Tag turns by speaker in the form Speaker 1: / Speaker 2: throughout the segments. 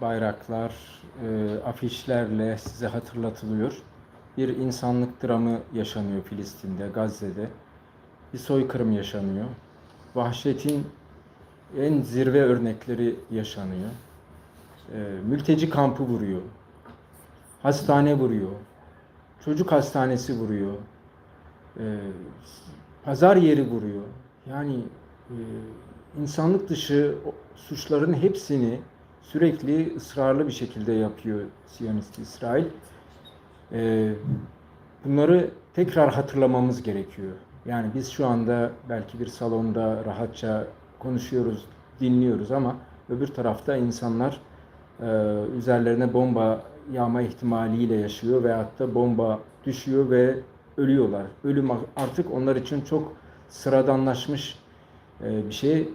Speaker 1: bayraklar, e, afişlerle size hatırlatılıyor. Bir insanlık dramı yaşanıyor Filistin'de, Gazze'de. Bir soykırım yaşanıyor. Vahşetin en zirve örnekleri yaşanıyor. E, mülteci kampı vuruyor. Hastane vuruyor. Çocuk hastanesi vuruyor. E, pazar yeri vuruyor. Yani e, insanlık dışı suçların hepsini sürekli ısrarlı bir şekilde yapıyor Siyonist İsrail. E, bunları tekrar hatırlamamız gerekiyor. Yani biz şu anda belki bir salonda rahatça konuşuyoruz, dinliyoruz ama öbür tarafta insanlar e, üzerlerine bomba yağma ihtimaliyle yaşıyor veyahut da bomba düşüyor ve ölüyorlar. Ölüm artık onlar için çok sıradanlaşmış e, bir şey.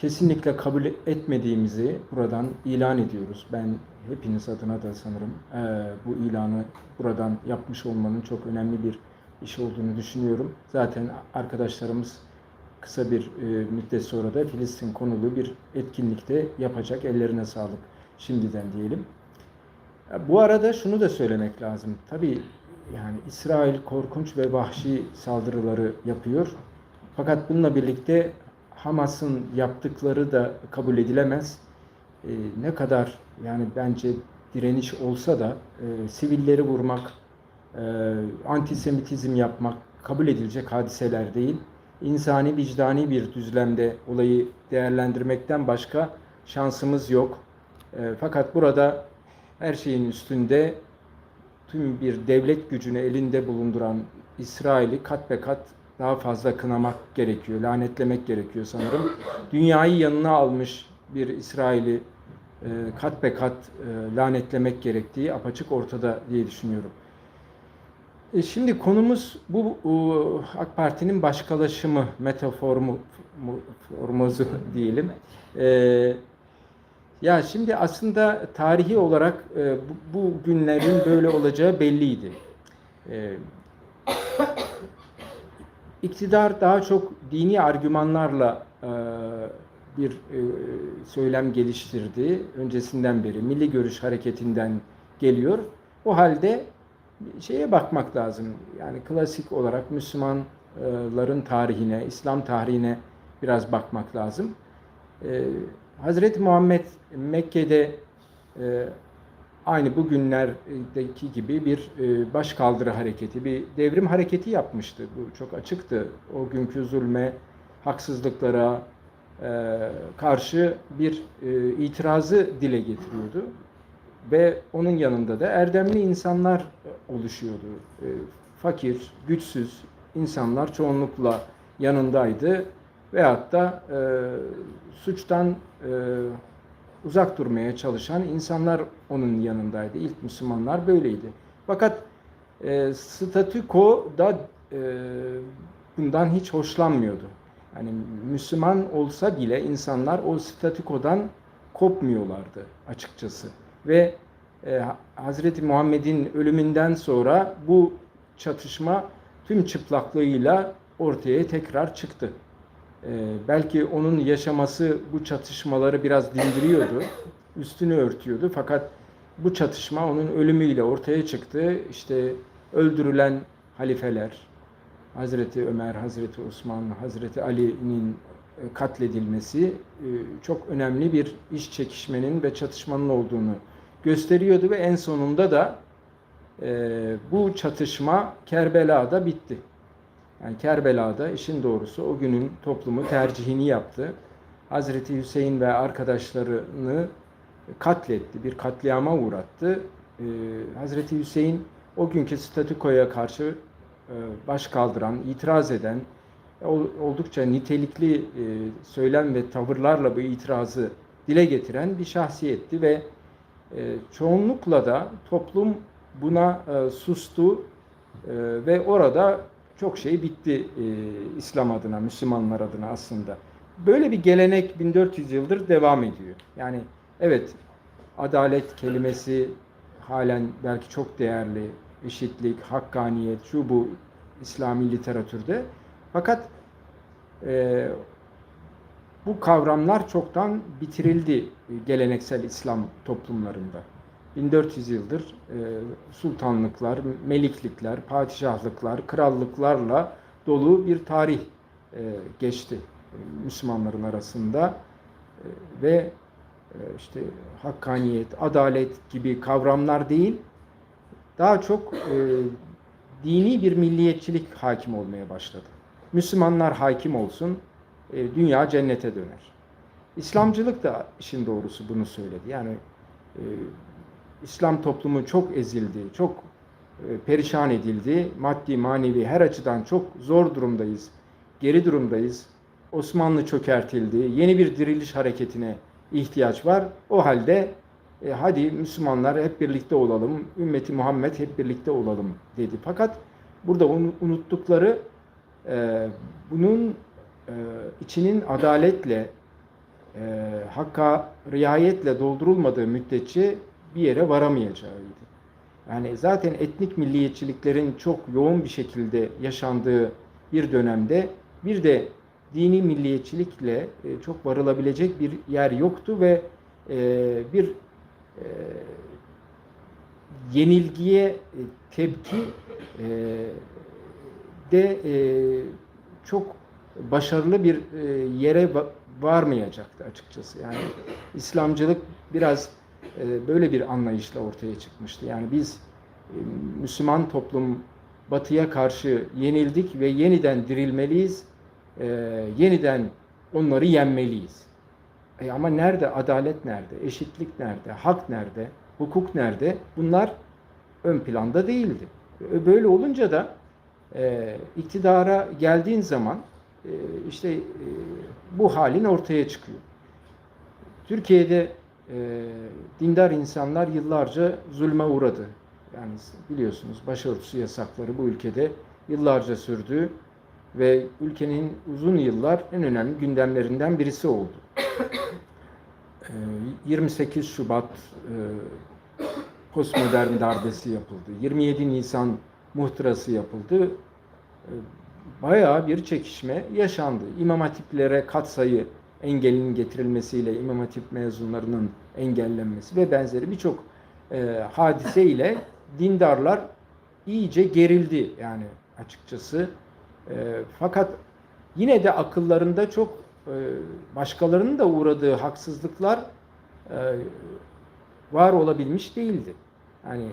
Speaker 1: Kesinlikle kabul etmediğimizi buradan ilan ediyoruz. Ben hepiniz adına da sanırım e, bu ilanı buradan yapmış olmanın çok önemli bir iş olduğunu düşünüyorum. Zaten arkadaşlarımız kısa bir e, müddet sonra da Filistin konulu bir etkinlikte yapacak. Ellerine sağlık şimdiden diyelim. Ya Bu arada şunu da söylemek lazım. Tabii yani İsrail korkunç ve vahşi saldırıları yapıyor. Fakat bununla birlikte Hamas'ın yaptıkları da kabul edilemez. Ee, ne kadar yani bence direniş olsa da e, sivilleri vurmak, e, antisemitizm yapmak kabul edilecek hadiseler değil. İnsani vicdani bir düzlemde olayı değerlendirmekten başka şansımız yok. E, fakat burada her şeyin üstünde tüm bir devlet gücünü elinde bulunduran İsrail'i kat be kat daha fazla kınamak gerekiyor, lanetlemek gerekiyor sanırım. Dünyayı yanına almış bir İsrail'i e, kat be kat e, lanetlemek gerektiği apaçık ortada diye düşünüyorum. E, şimdi konumuz bu bu AK Parti'nin başkalaşımı metaformu mu- formozu diyelim. E, ya şimdi aslında tarihi olarak e, bu, bu günlerin böyle olacağı belliydi. E, iktidar daha çok dini argümanlarla e, bir e, söylem geliştirdi. Öncesinden beri Milli Görüş Hareketi'nden geliyor. O halde şeye bakmak lazım. Yani klasik olarak Müslümanların tarihine, İslam tarihine biraz bakmak lazım. E, Hazreti Muhammed Mekke'de e, aynı bugünlerdeki gibi bir e, başkaldırı hareketi, bir devrim hareketi yapmıştı. Bu çok açıktı. O günkü zulme, haksızlıklara e, karşı bir e, itirazı dile getiriyordu. Ve onun yanında da erdemli insanlar oluşuyordu. Fakir, güçsüz insanlar çoğunlukla yanındaydı. Veyahut da suçtan uzak durmaya çalışan insanlar onun yanındaydı. İlk Müslümanlar böyleydi. Fakat e, statüko da e, bundan hiç hoşlanmıyordu. Yani Müslüman olsa bile insanlar o statükodan kopmuyorlardı açıkçası. Ve e, Hazreti Muhammed'in ölümünden sonra bu çatışma tüm çıplaklığıyla ortaya tekrar çıktı. Ee, belki onun yaşaması bu çatışmaları biraz dindiriyordu, üstünü örtüyordu. Fakat bu çatışma onun ölümüyle ortaya çıktı. İşte öldürülen halifeler, Hazreti Ömer, Hazreti Osman, Hazreti Ali'nin e, katledilmesi e, çok önemli bir iş çekişmenin ve çatışmanın olduğunu gösteriyordu ve en sonunda da e, bu çatışma Kerbela'da bitti. Yani Kerbela'da işin doğrusu o günün toplumu tercihini yaptı. Hazreti Hüseyin ve arkadaşlarını katletti, bir katliama uğrattı. Ee, Hazreti Hüseyin o günkü statükoya karşı e, baş kaldıran, itiraz eden, ol- oldukça nitelikli e, söylem ve tavırlarla bu itirazı dile getiren bir şahsiyetti ve e, çoğunlukla da toplum buna e, sustu e, ve orada çok şey bitti e, İslam adına, Müslümanlar adına aslında. Böyle bir gelenek 1400 yıldır devam ediyor. Yani evet adalet kelimesi halen belki çok değerli, eşitlik, hakkaniyet, şu bu İslami literatürde. Fakat e, bu kavramlar çoktan bitirildi geleneksel İslam toplumlarında. 1400 yıldır e, sultanlıklar, meliklikler, padişahlıklar, krallıklarla dolu bir tarih e, geçti e, Müslümanların arasında E, ve e, işte hakkaniyet, adalet gibi kavramlar değil, daha çok e, dini bir milliyetçilik hakim olmaya başladı. Müslümanlar hakim olsun, e, dünya cennete döner. İslamcılık da işin doğrusu bunu söyledi. Yani e, İslam toplumu çok ezildi, çok e, perişan edildi. Maddi, manevi her açıdan çok zor durumdayız, geri durumdayız. Osmanlı çökertildi, yeni bir diriliş hareketine ihtiyaç var. O halde e, hadi Müslümanlar hep birlikte olalım, ümmeti Muhammed hep birlikte olalım dedi. Fakat burada un- unuttukları e, bunun e, içinin adaletle, e, hakka riayetle doldurulmadığı müddetçe bir yere varamayacağıydı. Yani zaten etnik milliyetçiliklerin çok yoğun bir şekilde yaşandığı bir dönemde bir de dini milliyetçilikle e, çok varılabilecek bir yer yoktu ve e, bir e, yenilgiye tepki de çok başarılı bir yere va- varmayacaktı açıkçası. Yani İslamcılık biraz böyle bir anlayışla ortaya çıkmıştı. Yani biz e, Müslüman toplum batıya karşı yenildik ve yeniden dirilmeliyiz. E, yeniden onları yenmeliyiz. E ama nerede adalet nerede? Eşitlik nerede? Hak nerede? Hukuk nerede? Bunlar ön planda değildi. E, Böyle olunca da e, iktidara geldiğin zaman e, işte e, bu halin ortaya çıkıyor. Türkiye'de e, dindar insanlar yıllarca zulme uğradı. Yani biliyorsunuz başörtüsü yasakları bu ülkede yıllarca sürdü ve ülkenin uzun yıllar en önemli gündemlerinden birisi oldu. E, 28 Şubat e, postmodern darbesi yapıldı. 27 Nisan muhtırası yapıldı. E, Bayağı bir çekişme yaşandı. İmam hatiplere katsayı engelinin getirilmesiyle imam hatip mezunlarının engellenmesi ve benzeri birçok e, hadise ile dindarlar iyice gerildi yani açıkçası. E, fakat yine de akıllarında çok e, başkalarının da uğradığı haksızlıklar e, var olabilmiş değildi. Yani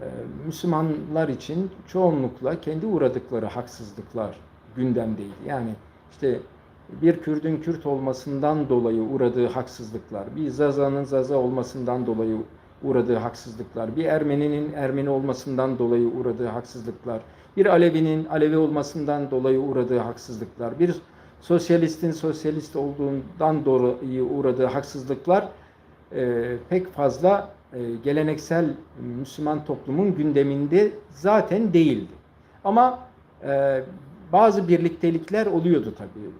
Speaker 1: e, Müslümanlar için çoğunlukla kendi uğradıkları haksızlıklar gündemdeydi. Yani işte bir Kürdün Kürt olmasından dolayı uğradığı haksızlıklar, bir Zaza'nın Zaza olmasından dolayı uğradığı haksızlıklar, bir Ermeninin Ermeni olmasından dolayı uğradığı haksızlıklar, bir Alevi'nin Alevi olmasından dolayı uğradığı haksızlıklar, bir sosyalistin sosyalist olduğundan dolayı uğradığı haksızlıklar e, pek fazla e, geleneksel Müslüman toplumun gündeminde zaten değildi. Ama e, bazı birliktelikler oluyordu tabii.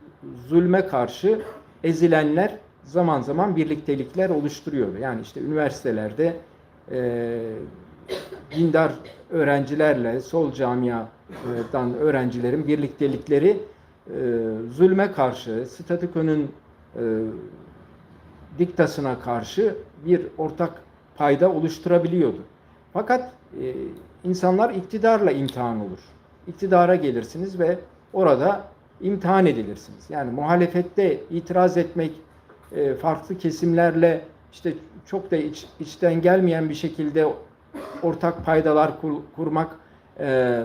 Speaker 1: Zulme karşı ezilenler zaman zaman birliktelikler oluşturuyordu. Yani işte üniversitelerde e, dindar öğrencilerle sol camiadan öğrencilerin birliktelikleri e, zulme karşı, statükonun e, diktasına karşı bir ortak payda oluşturabiliyordu. Fakat e, insanlar iktidarla imtihan olur. İktidara gelirsiniz ve orada imtihan edilirsiniz. Yani muhalefette itiraz etmek, e, farklı kesimlerle işte çok da iç, içten gelmeyen bir şekilde ortak paydalar kur, kurmak e,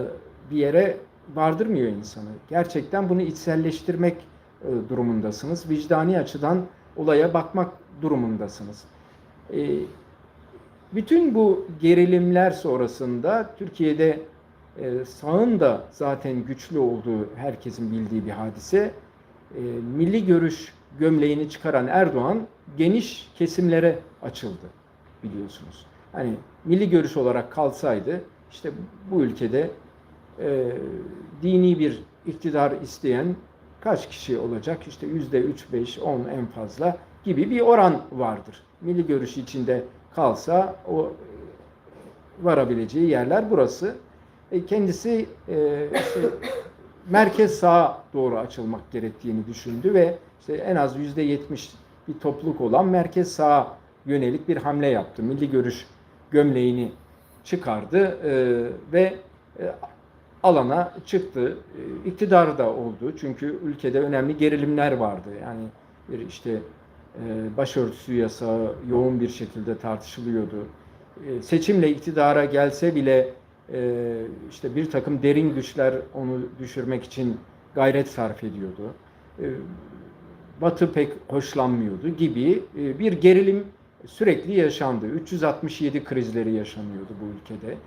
Speaker 1: bir yere vardırmıyor insanı. Gerçekten bunu içselleştirmek e, durumundasınız. Vicdani açıdan olaya bakmak durumundasınız. E, bütün bu gerilimler sonrasında Türkiye'de e, sağın da zaten güçlü olduğu herkesin bildiği bir hadise. E, milli görüş gömleğini çıkaran Erdoğan geniş kesimlere açıldı biliyorsunuz. Hani milli görüş olarak kalsaydı işte bu ülkede e, dini bir iktidar isteyen kaç kişi olacak? İşte yüzde üç, beş, on en fazla gibi bir oran vardır. Milli görüş içinde kalsa o varabileceği yerler burası. E, kendisi e, işte merkez sağa doğru açılmak gerektiğini düşündü ve işte en az yüzde yetmiş bir topluluk olan merkez sağa yönelik bir hamle yaptı. Milli görüş gömleğini çıkardı e, ve e, alana çıktı. E, iktidar da oldu. Çünkü ülkede önemli gerilimler vardı. Yani bir işte e, başörtüsü yasağı yoğun bir şekilde tartışılıyordu. E, seçimle iktidara gelse bile e, işte bir takım derin güçler onu düşürmek için gayret sarf ediyordu. E, Batı pek hoşlanmıyordu gibi e, bir gerilim sürekli yaşandı. 367 krizleri yaşanıyordu bu ülkede.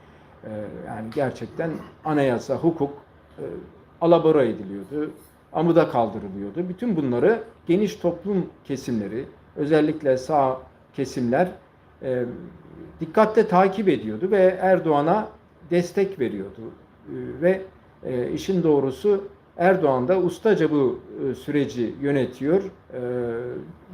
Speaker 1: E, yani gerçekten anayasa, hukuk e, alabora ediliyordu, amuda kaldırılıyordu. Bütün bunları geniş toplum kesimleri, özellikle sağ kesimler e, dikkatle takip ediyordu ve Erdoğan'a destek veriyordu. E, ve e, işin doğrusu Erdoğan da ustaca bu e, süreci yönetiyor e,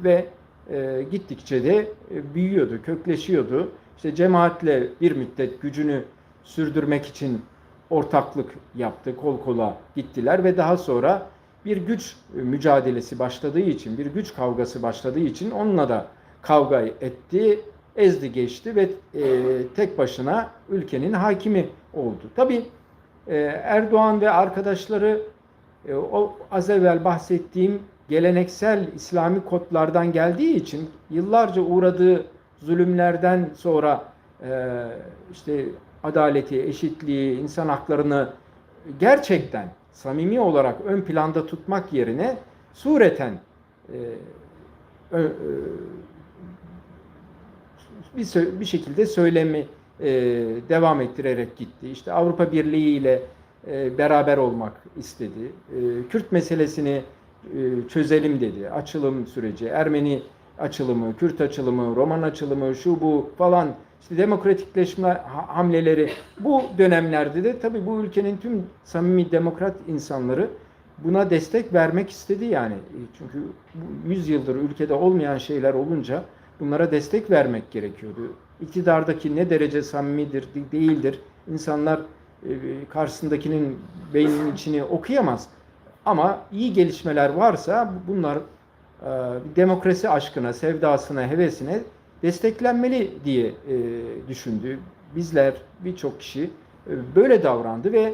Speaker 1: ve e, gittikçe de büyüyordu, kökleşiyordu. İşte cemaatle bir müddet gücünü sürdürmek için ortaklık yaptı, kol kola gittiler ve daha sonra bir güç mücadelesi başladığı için, bir güç kavgası başladığı için onunla da kavga etti, ezdi geçti ve e, tek başına ülkenin hakimi oldu. Tabii e, Erdoğan ve arkadaşları e, o az evvel bahsettiğim geleneksel İslami kodlardan geldiği için yıllarca uğradığı zulümlerden sonra e, işte adaleti, eşitliği, insan haklarını gerçekten samimi olarak ön planda tutmak yerine sureten e, e, bir, bir şekilde söylemi e, devam ettirerek gitti. İşte Avrupa Birliği ile e, beraber olmak istedi. E, Kürt meselesini e, çözelim dedi. Açılım süreci, Ermeni açılımı, Kürt açılımı, Roman açılımı, şu bu falan işte demokratikleşme hamleleri bu dönemlerde de tabii bu ülkenin tüm samimi demokrat insanları buna destek vermek istedi yani. Çünkü 100 yıldır ülkede olmayan şeyler olunca bunlara destek vermek gerekiyordu. İktidardaki ne derece samimidir, değildir. İnsanlar e, karşısındakinin beyninin içini okuyamaz. Ama iyi gelişmeler varsa bunlar e, demokrasi aşkına, sevdasına, hevesine desteklenmeli diye e, düşündü. Bizler birçok kişi böyle davrandı ve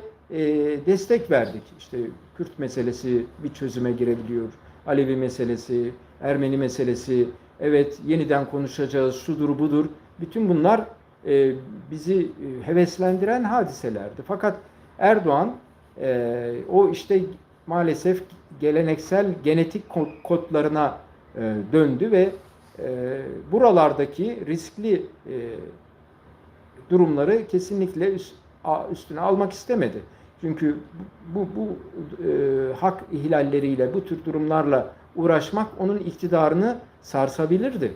Speaker 1: destek verdik. İşte Kürt meselesi bir çözüme girebiliyor. Alevi meselesi, Ermeni meselesi, evet yeniden konuşacağız, şudur budur. Bütün bunlar e, bizi e, heveslendiren hadiselerdi. Fakat Erdoğan e, o işte maalesef geleneksel genetik kodlarına döndü ve buralardaki riskli durumları kesinlikle üstüne almak istemedi. Çünkü bu, bu e, hak ihlalleriyle, bu tür durumlarla uğraşmak onun iktidarını sarsabilirdi.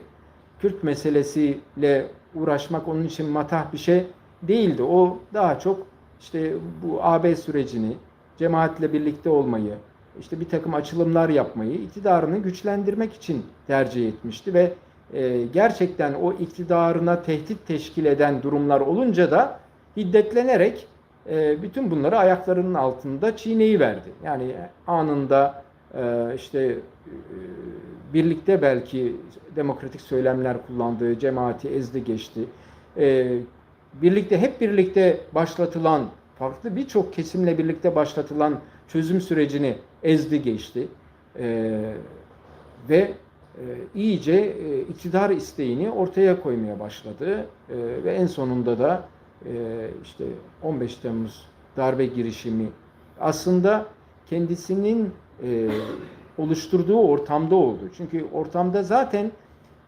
Speaker 1: Kürt meselesiyle uğraşmak onun için matah bir şey değildi. O daha çok işte bu AB sürecini, cemaatle birlikte olmayı, işte bir takım açılımlar yapmayı, iktidarını güçlendirmek için tercih etmişti ve e, gerçekten o iktidarına tehdit teşkil eden durumlar olunca da hiddetlenerek e, bütün bunları ayaklarının altında çiğneyi verdi. Yani anında işte e, birlikte belki demokratik söylemler kullandığı cemaati ezdi geçti. E, birlikte hep birlikte başlatılan farklı birçok kesimle birlikte başlatılan çözüm sürecini ezdi geçti. Ve iyice iktidar isteğini ortaya koymaya başladı. Ve en sonunda da işte 15 Temmuz darbe girişimi aslında kendisinin e, oluşturduğu ortamda oldu. Çünkü ortamda zaten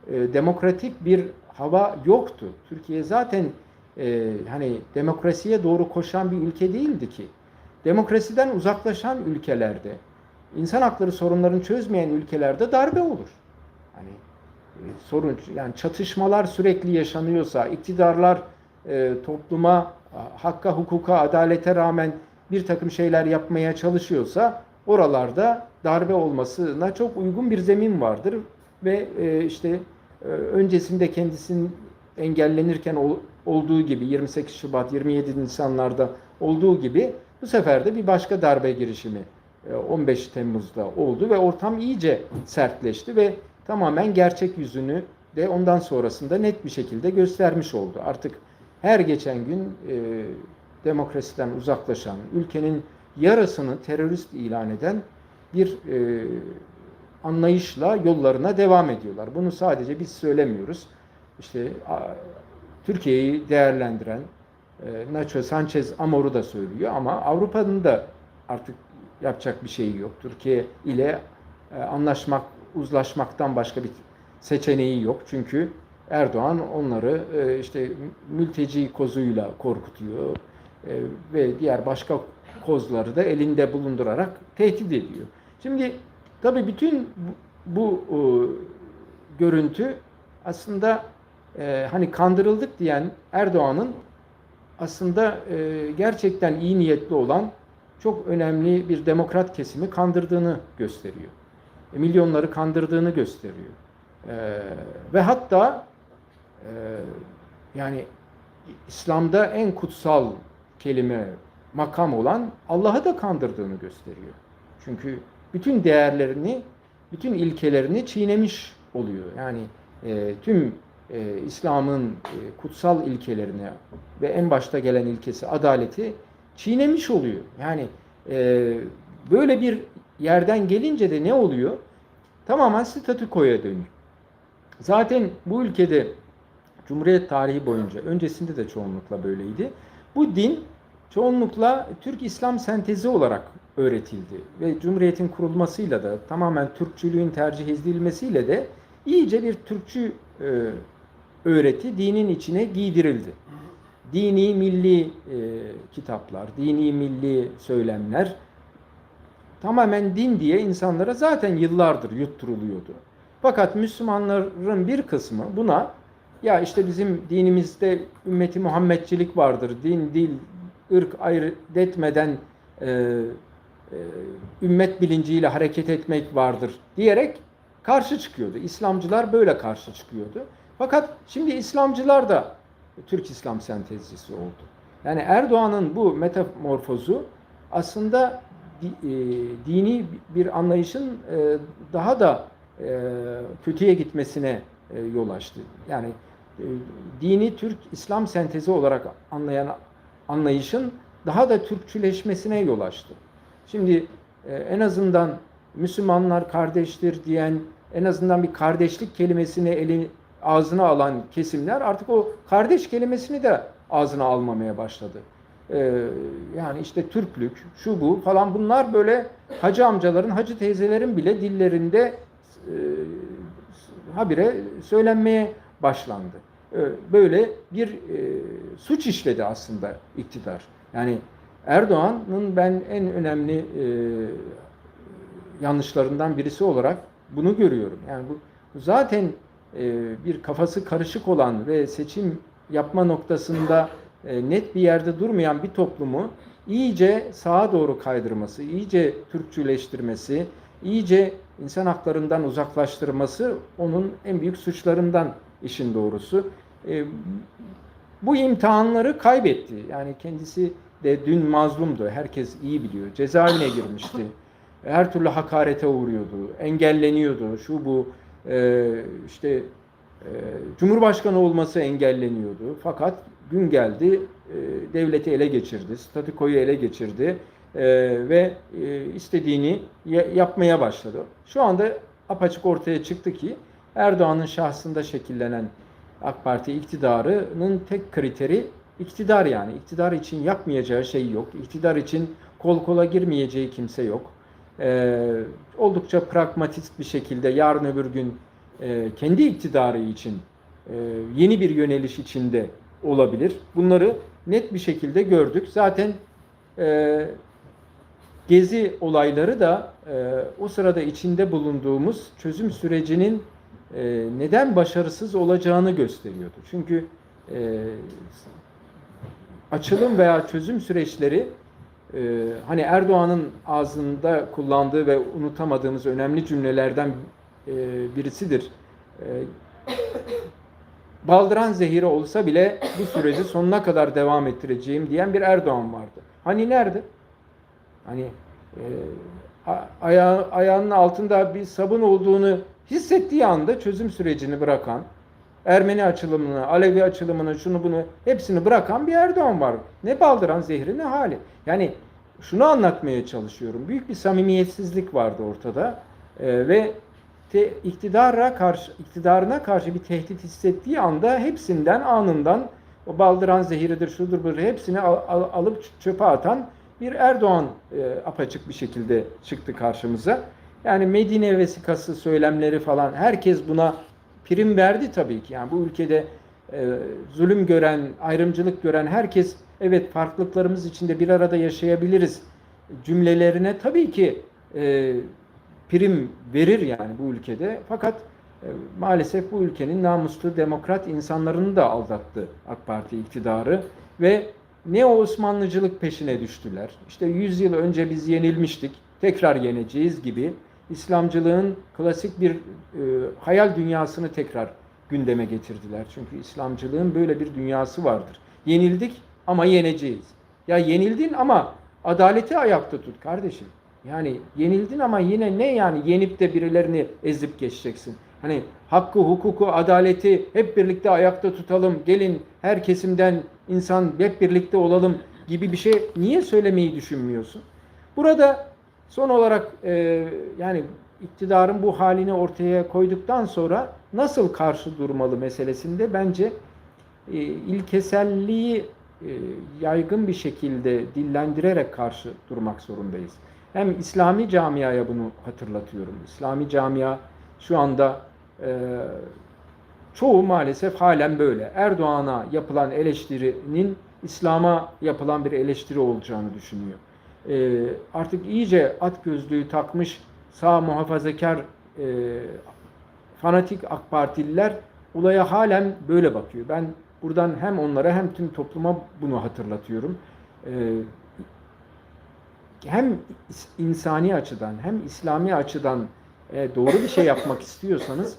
Speaker 1: e, demokratik bir hava yoktu. Türkiye zaten e, hani demokrasiye doğru koşan bir ülke değildi ki. Demokrasiden uzaklaşan ülkelerde, insan hakları sorunlarını çözmeyen ülkelerde darbe olur. Hani e, sorun yani çatışmalar sürekli yaşanıyorsa, iktidarlar e, topluma hakka, hukuka, adalete rağmen bir takım şeyler yapmaya çalışıyorsa oralarda darbe olmasına çok uygun bir zemin vardır ve e, işte e, öncesinde kendisinin engellenirken olduğu gibi 28 Şubat 27 Nisanlarda olduğu gibi Bu sefer de bir başka darbe girişimi e, 15 Temmuz'da oldu ve ortam iyice sertleşti ve tamamen gerçek yüzünü de ondan sonrasında net bir şekilde göstermiş oldu. Artık her geçen gün e, demokrasiden uzaklaşan, ülkenin yarısını terörist ilan eden bir e, anlayışla yollarına devam ediyorlar. Bunu sadece biz söylemiyoruz. İşte Türkiye'yi değerlendiren e, Nacho Sanchez Amor'u da söylüyor ama Avrupa'nın da artık yapacak bir şeyi yok. Türkiye ile e, anlaşmak, uzlaşmaktan başka bir seçeneği yok. Çünkü Erdoğan onları e, işte mülteci kozuyla korkutuyor e, ve diğer başka kozları da elinde bulundurarak tehdit ediyor. Şimdi tabii bütün bu, bu e, görüntü aslında e, hani kandırıldık diyen Erdoğan'ın aslında e, gerçekten iyi niyetli olan çok önemli bir demokrat kesimi kandırdığını gösteriyor. E, milyonları kandırdığını gösteriyor. E, ve hatta e, yani İslam'da en kutsal kelime, makam olan Allah'ı da kandırdığını gösteriyor. Çünkü bütün değerlerini, bütün ilkelerini çiğnemiş oluyor. Yani e, tüm e, İslam'ın e, kutsal ilkelerini ve en başta gelen ilkesi adaleti çiğnemiş oluyor. Yani e, böyle bir yerden gelince de ne oluyor? Tamamen statükoya dönüyor. Zaten bu ülkede Cumhuriyet tarihi boyunca, öncesinde de çoğunlukla böyleydi. Bu din çoğunlukla Türk İslam sentezi olarak öğretildi. Ve Cumhuriyet'in kurulmasıyla da tamamen Türkçülüğün tercih edilmesiyle de iyice bir Türkçü e, öğreti dinin içine giydirildi. Dini milli e, kitaplar, dini milli söylemler tamamen din diye insanlara zaten yıllardır yutturuluyordu. Fakat Müslümanların bir kısmı buna ya işte bizim dinimizde ümmeti Muhammedcilik vardır. Din, dil, ırk ayırt etmeden e, e, ümmet bilinciyle hareket etmek vardır diyerek karşı çıkıyordu. İslamcılar böyle karşı çıkıyordu. Fakat şimdi İslamcılar da Türk İslam sentezcisi oldu. Yani Erdoğan'ın bu metamorfozu aslında e, dini bir anlayışın e, daha da e, kötüye gitmesine yol açtı. Yani dini Türk İslam sentezi olarak anlayan anlayışın daha da Türkçüleşmesine yol açtı. Şimdi en azından Müslümanlar kardeştir diyen, en azından bir kardeşlik kelimesini elin ağzına alan kesimler artık o kardeş kelimesini de ağzına almamaya başladı. Ee, yani işte Türklük, şu bu falan bunlar böyle hacı amcaların, hacı teyzelerin bile dillerinde e, habire söylenmeye başlandı. Ee, böyle bir e, suç işledi aslında iktidar. Yani Erdoğan'ın ben en önemli e, yanlışlarından birisi olarak bunu görüyorum. Yani bu zaten e, bir kafası karışık olan ve seçim yapma noktasında net bir yerde durmayan bir toplumu iyice sağa doğru kaydırması, iyice Türkçüleştirmesi, iyice insan haklarından uzaklaştırması onun en büyük suçlarından işin doğrusu. E, bu imtihanları kaybetti. Yani kendisi de dün mazlumdu. Herkes iyi biliyor. Cezaevine girmişti. Her türlü hakarete uğruyordu. Engelleniyordu. Şu bu e, işte e, Cumhurbaşkanı olması engelleniyordu. Fakat gün geldi e, devleti ele geçirdi. Statikoyu ele geçirdi. Ve istediğini yapmaya başladı. Şu anda apaçık ortaya çıktı ki Erdoğan'ın şahsında şekillenen AK Parti iktidarının tek kriteri iktidar yani. İktidar için yapmayacağı şey yok. İktidar için kol kola girmeyeceği kimse yok. Ee, oldukça pragmatist bir şekilde yarın öbür gün e, kendi iktidarı için e, yeni bir yöneliş içinde olabilir. Bunları net bir şekilde gördük. Zaten e, gezi olayları da e, o sırada içinde bulunduğumuz çözüm sürecinin e, neden başarısız olacağını gösteriyordu. Çünkü e, açılım veya çözüm süreçleri e, hani Erdoğan'ın ağzında kullandığı ve unutamadığımız önemli cümlelerden e, birisidir. E, baldıran zehiri olsa bile bu süreci sonuna kadar devam ettireceğim diyen bir Erdoğan vardı. Hani nerede? Hani e, a- ayağı, ayağının altında bir sabun olduğunu hissettiği anda çözüm sürecini bırakan, Ermeni açılımını, Alevi açılımını, şunu bunu hepsini bırakan bir Erdoğan var. Ne baldıran zehri ne hali. Yani şunu anlatmaya çalışıyorum. Büyük bir samimiyetsizlik vardı ortada. Ee, ve te, iktidara karşı iktidarına karşı bir tehdit hissettiği anda hepsinden anından o baldıran zehiridir, şudur budur hepsini al- al- alıp çöpe atan bir Erdoğan e, apaçık bir şekilde çıktı karşımıza. Yani Medine vesikası söylemleri falan herkes buna prim verdi tabii ki. Yani bu ülkede e, zulüm gören, ayrımcılık gören herkes evet farklılıklarımız içinde bir arada yaşayabiliriz cümlelerine tabii ki e, prim verir yani bu ülkede. Fakat e, maalesef bu ülkenin namuslu demokrat insanlarını da aldattı AK Parti iktidarı ve ne o Osmanlıcılık peşine düştüler. İşte 100 yıl önce biz yenilmiştik, tekrar yeneceğiz gibi İslamcılığın klasik bir e, hayal dünyasını tekrar gündeme getirdiler. Çünkü İslamcılığın böyle bir dünyası vardır. Yenildik ama yeneceğiz. Ya yenildin ama adaleti ayakta tut kardeşim. Yani yenildin ama yine ne yani yenip de birilerini ezip geçeceksin. Hani hakkı, hukuku, adaleti hep birlikte ayakta tutalım. Gelin her kesimden insan hep birlikte olalım gibi bir şey niye söylemeyi düşünmüyorsun? Burada son olarak e, yani iktidarın bu halini ortaya koyduktan sonra nasıl karşı durmalı meselesinde bence e, ilkeselliği e, yaygın bir şekilde dillendirerek karşı durmak zorundayız. Hem İslami camiaya bunu hatırlatıyorum. İslami camia şu anda e, çoğu maalesef halen böyle. Erdoğan'a yapılan eleştirinin İslam'a yapılan bir eleştiri olacağını düşünüyor. E, artık iyice at gözlüğü takmış sağ muhafazakar e, fanatik AK Partililer olaya halen böyle bakıyor. Ben buradan hem onlara hem tüm topluma bunu hatırlatıyorum. E, hem insani açıdan hem İslami açıdan e, doğru bir şey yapmak istiyorsanız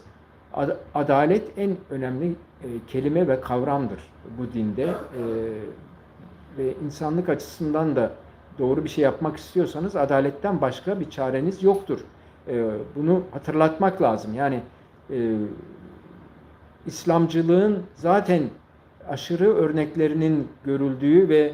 Speaker 1: ad- adalet en önemli e, kelime ve kavramdır bu dinde E, ve insanlık açısından da doğru bir şey yapmak istiyorsanız adaletten başka bir çareniz yoktur. E, bunu hatırlatmak lazım. Yani e, İslamcılığın zaten aşırı örneklerinin görüldüğü ve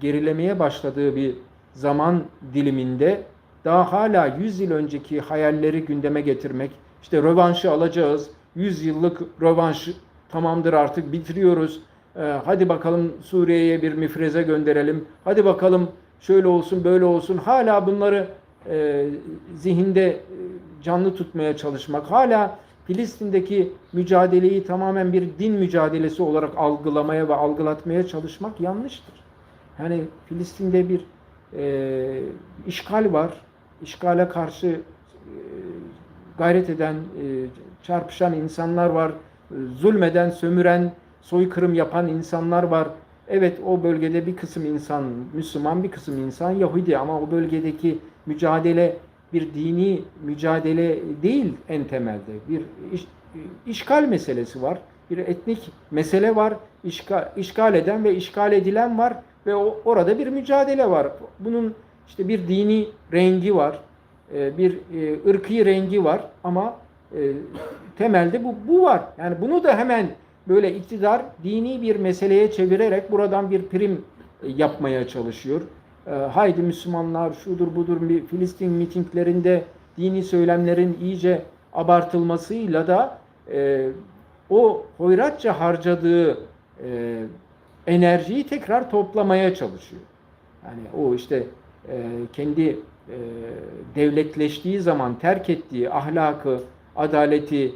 Speaker 1: gerilemeye başladığı bir zaman diliminde daha hala 100 yıl önceki hayalleri gündeme getirmek, işte rövanşı alacağız, 100 yıllık rövanş tamamdır artık bitiriyoruz, Ee, hadi bakalım Suriye'ye bir müfreze gönderelim, hadi bakalım şöyle olsun böyle olsun, hala bunları e, zihinde e, canlı tutmaya çalışmak, hala Filistin'deki mücadeleyi tamamen bir din mücadelesi olarak algılamaya ve algılatmaya çalışmak yanlıştır. Yani Filistin'de bir e, işgal var. İşgale karşı e, gayret eden, e, çarpışan insanlar var. Zulmeden, sömüren, soykırım yapan insanlar var. Evet o bölgede bir kısım insan Müslüman, bir kısım insan Yahudi ama o bölgedeki mücadele bir dini mücadele değil en temelde. Bir iş, işgal meselesi var. Bir etnik mesele var. İşgal, işgal eden ve işgal edilen var ve o, orada bir mücadele var. Bunun işte bir dini rengi var. e, Bir e, ırkı rengi var ama e, temelde bu, bu var. Yani bunu da hemen böyle iktidar dini bir meseleye çevirerek buradan bir prim yapmaya çalışıyor. E, haydi Müslümanlar şudur budur Filistin mitinglerinde dini söylemlerin iyice abartılmasıyla da e, o hoyratça harcadığı e, enerjiyi tekrar toplamaya çalışıyor. Yani o işte e, kendi e, devletleştiği zaman terk ettiği ahlakı, adaleti,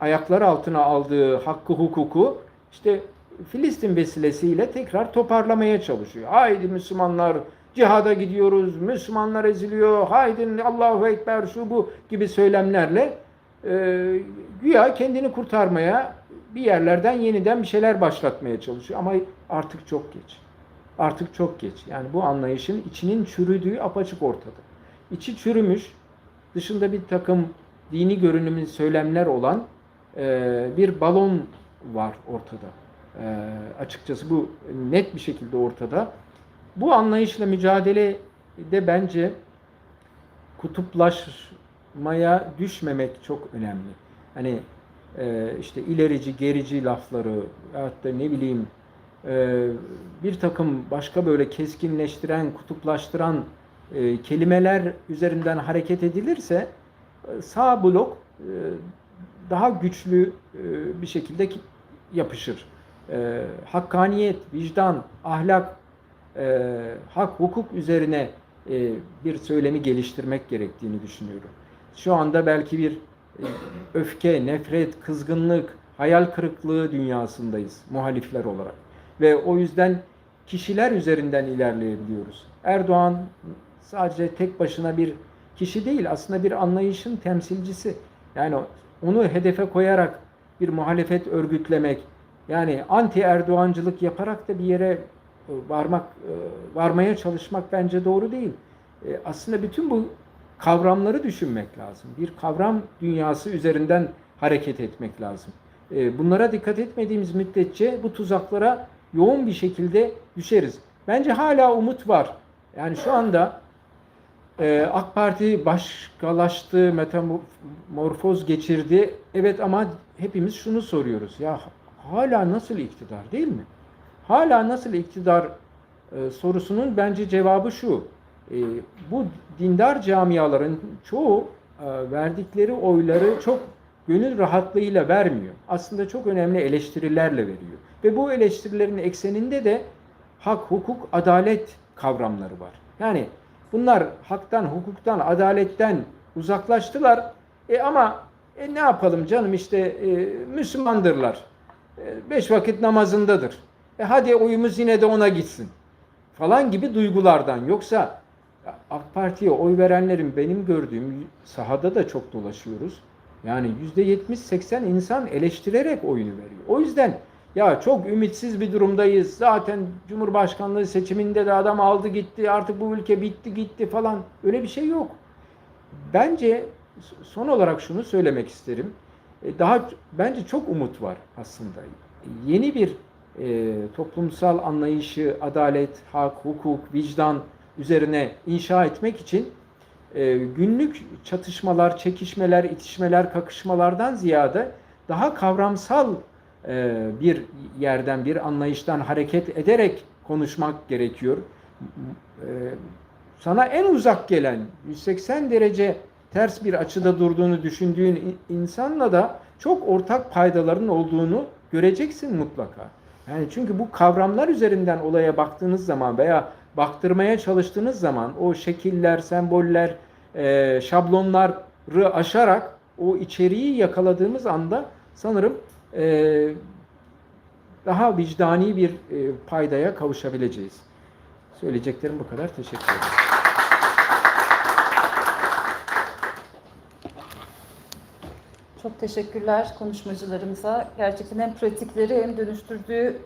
Speaker 1: ayaklar altına aldığı hakkı, hukuku işte Filistin vesilesiyle tekrar toparlamaya çalışıyor. Haydi Müslümanlar cihada gidiyoruz, Müslümanlar eziliyor, haydi Allahu Ekber şu bu gibi söylemlerle e, güya kendini kurtarmaya bir yerlerden yeniden bir şeyler başlatmaya çalışıyor. Ama artık çok geç. Artık çok geç. Yani bu anlayışın içinin çürüdüğü apaçık ortada. İçi çürümüş, dışında bir takım dini görünümün söylemler olan e, bir balon var ortada. E, açıkçası bu net bir şekilde ortada. Bu anlayışla mücadele de bence kutuplaşmaya düşmemek çok önemli. Hani e, işte ilerici gerici lafları da ne bileyim e, bir takım başka böyle keskinleştiren, kutuplaştıran e, kelimeler üzerinden hareket edilirse sağ blok daha güçlü e, bir şekilde ki- yapışır. E, hakkaniyet, vicdan, ahlak, e, hak, hukuk üzerine e, bir söylemi geliştirmek gerektiğini düşünüyorum. Şu anda belki bir öfke, nefret, kızgınlık, hayal kırıklığı dünyasındayız muhalifler olarak. Ve o yüzden kişiler üzerinden ilerleyebiliyoruz. Erdoğan sadece tek başına bir kişi değil, aslında bir anlayışın temsilcisi. Yani onu hedefe koyarak bir muhalefet örgütlemek, yani anti Erdoğancılık yaparak da bir yere e, varmak, e, varmaya çalışmak bence doğru değil. E, Aslında bütün bu kavramları düşünmek lazım. Bir kavram dünyası üzerinden hareket etmek lazım. Bunlara dikkat etmediğimiz müddetçe bu tuzaklara yoğun bir şekilde düşeriz. Bence hala umut var. Yani şu anda ee, AK Parti başkalaştı, metamorfoz geçirdi. Evet ama hepimiz şunu soruyoruz. Ya hala nasıl iktidar değil mi? Hala nasıl iktidar e, sorusunun bence cevabı şu. E, bu dindar camiaların çoğu e, verdikleri oyları çok gönül rahatlığıyla vermiyor. Aslında çok önemli eleştirilerle veriyor. Ve bu eleştirilerin ekseninde de hak, hukuk, adalet kavramları var. Yani bunlar haktan, hukuktan, adaletten uzaklaştılar. E ama e ne yapalım canım işte e, Müslümandırlar. E, beş vakit namazındadır. E hadi oyumuz yine de ona gitsin. Falan gibi duygulardan. Yoksa AK Parti'ye oy verenlerin benim gördüğüm sahada da çok dolaşıyoruz. Yani %70-80 insan eleştirerek oyunu veriyor. O yüzden ya çok ümitsiz bir durumdayız. Zaten Cumhurbaşkanlığı seçiminde de adam aldı gitti. Artık bu ülke bitti gitti falan. Öyle bir şey yok. Bence son olarak şunu söylemek isterim. E, Daha bence çok umut var aslında. Yeni bir e, toplumsal anlayışı, adalet, hak, hukuk, vicdan üzerine inşa etmek için e, günlük çatışmalar, çekişmeler, itişmeler, kakışmalardan ziyade daha kavramsal bir yerden, bir anlayıştan hareket ederek konuşmak gerekiyor. E, sana en uzak gelen 180 derece ters bir açıda durduğunu düşündüğün in- insanla da çok ortak paydaların olduğunu göreceksin mutlaka. Yani çünkü bu kavramlar üzerinden olaya baktığınız zaman veya baktırmaya çalıştığınız zaman o şekiller, semboller, e, şablonları aşarak o içeriği yakaladığımız anda sanırım e, daha vicdani bir e, paydaya kavuşabileceğiz. Söyleyeceklerim bu kadar. Teşekkür ederim.
Speaker 2: Çok teşekkürler konuşmacılarımıza. Gerçekten hem pratikleri hem dönüştürdüğü